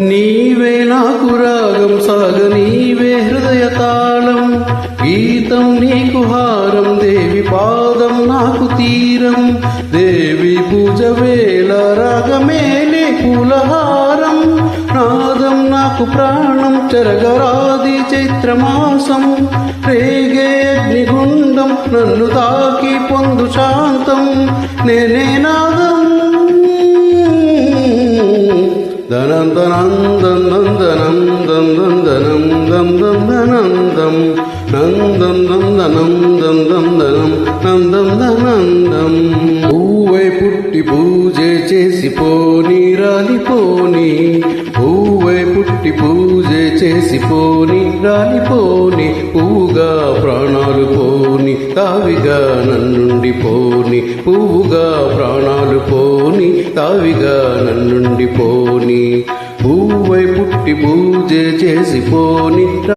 నీవే నాకు రాగం సాగ నీవే హృదయ తాళం. గీతం నీకు హారం దేవి పాదం నాకు తీరం. దేవి పూజ వేళ రాగమేలే పూలహారం నాదం నాకు ప్రాణం చెరగరాది చైత్రమాసం. రేగే అగ్నిగుండం నన్ను తాకి పొందు శాంతం. నేనే నాదం ధనం ధనందం నందనం దందం ధనం దం దం నందం దం దం దం నందం దనందం పువ్వై పుట్టి పూజ చేసి పోని రాలిపోని పువ్వై పుట్టి పూజ చేసి పోని రాలిపోని పువ్వుగా ప్రాణాలు పోని తావిగా నన్నుండి పోని పువ్వుగా ప్రాణాలు తావిగా నన్నుండి పోని పువ్వై పుట్టి పూజ చేసి పోని.